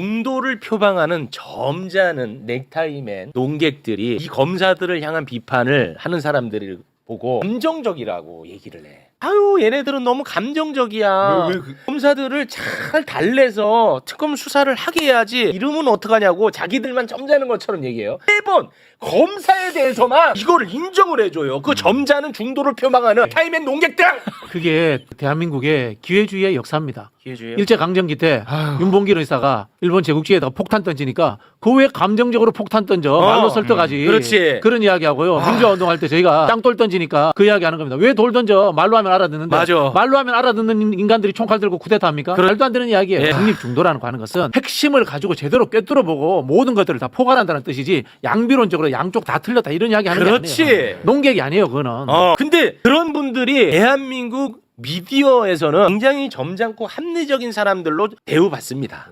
중도를 표방하는 점잖은 넥타이맨 농객들이 이 검사들을 향한 비판을 하는 사람들을 보고 감정적이라고 얘기를 해. 아유 얘네들은 너무 감정적이야. 왜, 왜 그- 검사들을 잘 달래서 특검 수사를 하게 해야지. 이름은 어떡하냐고 자기들만 점잖은 것처럼 얘기해요. 매번 검사에 대해서만 이거를 인정을 해줘요. 그 점잖은 중도를 표방하는 타이맨 농객들. 그게 대한민국의 기회주의의 역사입니다. 기회주의. 일제 강점기 때 아유. 윤봉길 의사가 일본 제국주의에다가 폭탄 던지니까 그 왜 감정적으로 폭탄 던져 말로 설득하지 음, 그렇지. 런 이야기하고요 아. 민주화 운동할 때 저희가 땅돌 던지니까 그 이야기 하는 겁니다 왜 돌 던져 말로 하면 알아듣는데 맞아. 말로 하면 알아듣는 인간들이 총칼 들고 쿠데타 합니까 그럴- 말도 안 되는 이야기예요 예. 중립 중도라는 거 하는 것은 핵심을 가지고 제대로 꿰뚫어 보고 모든 것들을 다 포괄한다는 뜻이지 양비론적으로 양쪽 다 틀렸다 이런 이야기 하는 그렇지. 게 아니에요 농객이 아니에요 그거는 어, 근데 그런 분들이 대한민국 미디어에서는 굉장히 점잖고 합리적인 사람들로 대우받습니다.